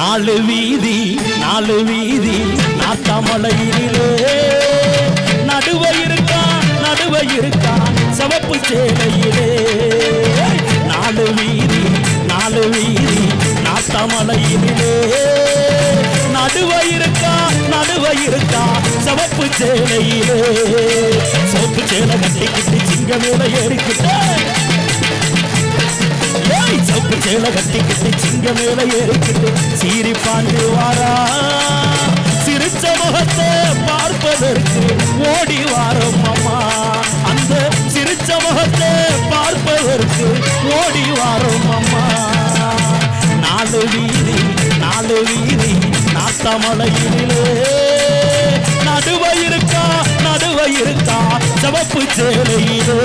நாலு வீதி நாலு வீதி நாத்தாமலையிலே நடுவ இருக்கா நடுவ இருக்கா சிவப்பு சேலையிலே. நாலு வீதி நாலு வீதி நாத்தாமலையிலே நடுவ இருக்கா நடுவ இருக்கா சிவப்பு சேலையிலே. சிவப்பு சேலை கட்டிக்கிட்டு சிங்க மேல ஏறிக்கிட்டே. ஏய், சேலை கட்டிக்கிட்டு சிங்க மேல ஏறிக்கிட்டு சீரி பாண்டு வாரா. சிரிச்ச முகத்தை பார்ப்பதற்கு ஓடி வாரம் அம்மா. அந்த சிரிச்ச முகத்தை பார்ப்பதற்கு ஓடி வாரம் அம்மா. நாலு வீதி நாலு வீதி நாத்தமலையிலே. நடுவ இருக்கா நடுவ இருக்கா சிவப்பு சேலையிலே.